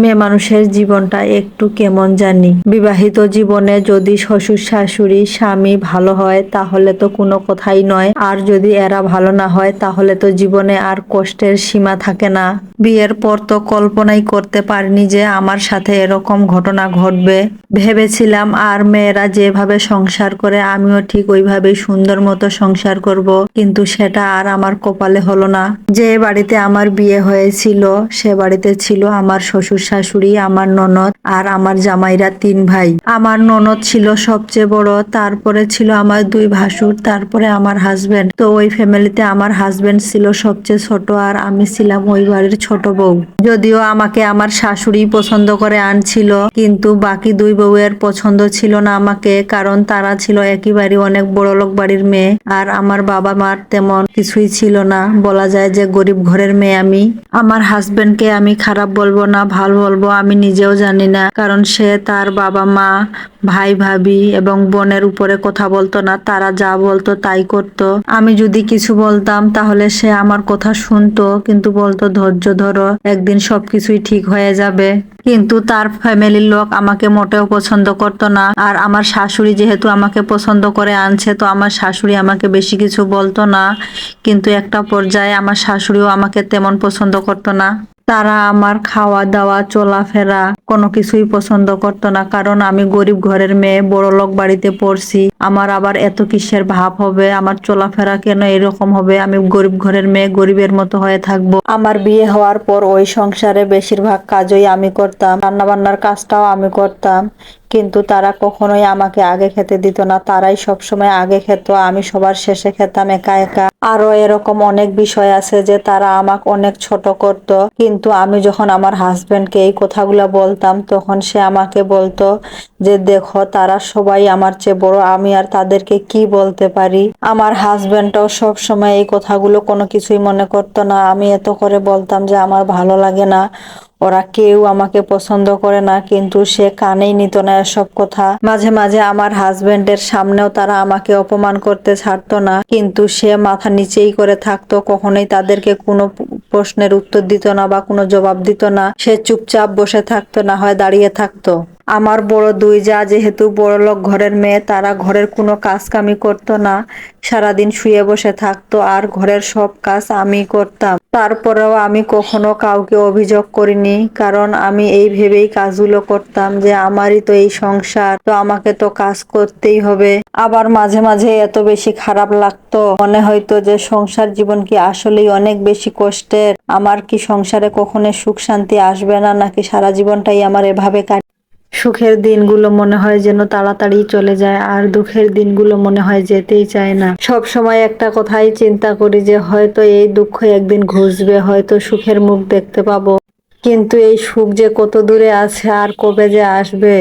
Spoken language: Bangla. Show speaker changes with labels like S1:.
S1: মেয়ে মানুষের জীবনটা একটু কেমন জানি। বিবাহিত জীবনে যদি শ্বশুর, শাশুড়ি, স্বামী ভালো হয়, তাহলে তো কোনো কথাই নয়। আর যদি এরা ভালো না হয়, তাহলে তো জীবনে আর কষ্টের সীমা থাকে না। বিয়ের পর তো কল্পনাই করতে পারিনি যে আমার সাথে এরকম ঘটনা ঘটবে। ভেবেছিলাম, আর মেয়েরা যেভাবে সংসার করে, আমিও ঠিক ওইভাবেই সুন্দর মতো সংসার করব। কিন্তু সেটা আর আমার কপালে হলো না। যে বাড়িতে আমার বিয়ে হয়েছিল, সে বাড়িতে ছিল আমার শ্বশুর শাশুড়ি, আমার ননদ আর আমার জামাইরা তিন ভাই। আমার ননদ ছিল সবচেয়ে বড়, তারপরে ছিল আমার দুই ভাসুর, তারপরে আমার হাজবেন্ড তো ওই ফ্যামিলিতে আমার হাজবেন্ড ছিল সবচেয়ে ছোট আর আমি ছিলাম ওই বাড়ির ছোট বউ। যদিও আমাকে আমার শাশুড়ি পছন্দ করে আনছিল, কিন্তু বাকি দুই বউয়ের পছন্দ ছিল না আমাকে, কারণ তারা ছিল একই বাড়ি অনেক বড় লোক বাড়ির মেয়ে আর আমার বাবা মার তেমন কিছুই ছিল না। বলা যায় যে গরিব ঘরের মেয়ে আমি। আমার হাজবেন্ডকে আমি খারাপ বলব না, ভালো বলব, আমি নিজেও জানি না, কারণ সে তার বাবা মা, ভাই, ভাবি এবং বোনের উপরে কথা বলতো না, তারা যা বলতো তাই করতো। আমি যদি কিছু বলতাম তাহলে সে আমার কথা শুনতো, কিন্তু বলতো, ধৈর্য ধরো, একদিন সবকিছুই ঠিক হয়ে যাবে। কিন্তু তার ফ্যামিলির লোক আমাকে মোটেও পছন্দ করতো না, আর আমার শাশুড়ি যেহেতু আমাকে পছন্দ করে আনছে, তো আমার শাশুড়ি আমাকে বেশি কিছু বলতো না, কিন্তু একটা পর্যায়ে আমার শাশুড়িও আমাকে তেমন পছন্দ করতো না। তারা আমার খাওয়া দাওয়া চলাফেরা কোনো কিছুই পছন্দ করতো না। কারণ আমি গরিব ঘরের মেয়ে, বড় লোক বাড়িতে পড়ছি। আমার আবার এত কিসের ভাব হবে? আমার চলাফেরা কেন এরকম হবে? আমি গরিব ঘরের মেয়ে, গরিবের মতো হয়ে থাকব। আমার বিয়ে হওয়ার পর ওই সংসারে বেশিরভাগ কাজই আমি করতাম। রান্না বান্নার কাজটাও আমি করতাম। কিন্তু তারা কখনোই আমাকে আগে খেতে দিত না। তারাই সবসময় আগে খেত, আমি সবার শেষে খেতাম একা একা। আরও এরকম অনেক বিষয় আছে যে তারা আমাকে অনেক ছোট করত, কিন্তু আমি যখন আমার হাজবেন্ডকে এই কথাগুলো বলতাম, তখন সে আমাকে বলতো যে, দেখো, তারা সবাই আমার চেয়ে বড়, আমি আর তাদেরকে কি বলতে পারি? আমার হাজবেন্ডটাও সব সময় এই কথাগুলো কোনো কিছুই মনে করতো না। আমি এত করে বলতাম যে, আমার ভালো লাগে না। ওরা কেউ আমাকে পছন্দ করে না, কিন্তু সে কানেই নিত না এসব কথা। মাঝে মাঝে আমার হাজবেন্ডের সামনেও তারা আমাকে অপমান করতে ছাড়তো না, কিন্তু সে মাথা নিচেই করে থাকতো, কখনোই তাদেরকে কোনো প্রশ্নের উত্তর দিত না বা কোনো জবাব দিত না। সে চুপচাপ বসে থাকতো, না হয় দাঁড়িয়ে থাকতো। আমার বড় দুই যা যেহেতু বড় লোক ঘরের মেয়ে, তারা ঘরের কোনো কাজ কামি করতো না। সারাদিন শুয়ে বসে থাকতো আর ঘরের সব কাজ আমি করতাম। তারপরেও আমি কখনো কাউকে অভিযোগ করিনি, কারণ আমি এই ভেবেই কাজগুলো করতাম যে আমারই তো এই সংসার, তো আমাকে তো কাজ করতেই হবে। আবার মাঝে মাঝে এত বেশি খারাপ লাগতো। মনে হয়তো যে সংসার জীবন কি আসলেই অনেক বেশি কষ্টের? আমার কি সংসারে কখনো সুখ শান্তি আসবে না, নাকি সারা জীবনটাই আমার এভাবে কাটে সুখের দিনগুলো মনে হয় যেন তাড়াতাড়ি চলে যায়, আর দুঃখের দিনগুলো মনে হয় যেতেই চায় না। সব সময় একটা কথাই চিন্তা করি যে, হয়তো এই দুঃখ একদিন ঘুষবে, হয়তো সুখের মুখ দেখতে পাবো। কিন্তু এই সুখ যে কত দূরে আছে, আর কবে যে আসবে?